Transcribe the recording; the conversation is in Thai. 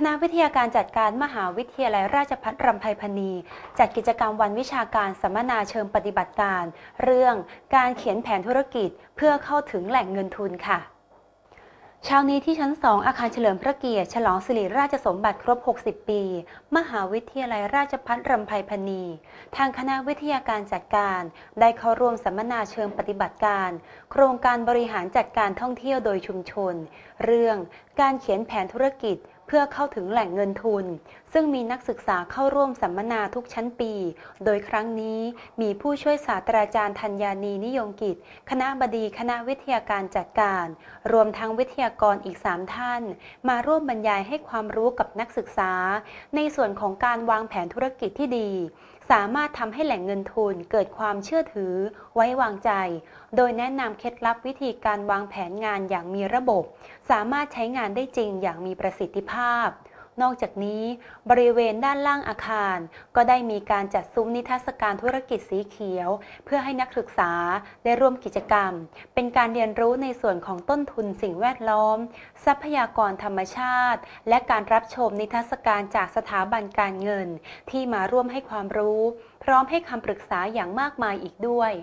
คณะวิทยาการจัดการมหาวิทยาลัยราชภัฏรำไพพณีจัดกิจกรรมวันวิชาการสัมมนาเชิงปฏิบัติการ เรื่องการเขียนแผนธุรกิจเพื่อเข้าถึงแหล่งเงินทุนค่ะเช้านี้ที่ชั้น 2 อาคารเฉลิมพระเกียรติฉลองสิริราชสมบัติครบ 60 ปี มหาวิทยาลัยราชภัฏรำไพพณีทางคณะวิทยาการจัดการ ได้เข้าร่วมสัมมนาเชิงปฏิบัติการ โครงการบริหารจัดการท่องเที่ยวโดยชุมชน เรื่องการเขียนแผนธุรกิจ เพื่อเข้าถึงแหล่งเงินทุน ซึ่งมีนักศึกษาเข้าร่วมสัมมนาทุกชั้นปี โดยครั้งนี้มีผู้ช่วยศาสตราจารย์ธัญญานีนิยมกิจ คณะบดีคณะวิทยาการจัดการ รวมทั้งวิทยากรอีก 3 ท่าน มาร่วมบรรยายให้ความรู้กับนักศึกษา ในส่วนของการวางแผนธุรกิจที่ดี สามารถทำให้แหล่งเงินทุนเกิดความเชื่อถือไว้วางใจ โดยแนะนำเคล็ดลับวิธีการวางแผนงานอย่างมีระบบ สามารถใช้งานได้จริงอย่างมีประสิทธิภาพ นอกจากนี้บริเวณด้านล่างอาคาร ก็ได้มีการจัดซุ้มนิทรรศการธุรกิจสีเขียว เพื่อให้นักศึกษาได้ร่วมกิจกรรม เป็นการเรียนรู้ในส่วนของต้นทุนสิ่งแวดล้อม ทรัพยากรธรรมชาติ และการรับชมนิทรรศการจากสถาบันการเงิน ที่มาร่วมให้ความรู้ พร้อมให้คำปรึกษาอย่างมากมายอีกด้วย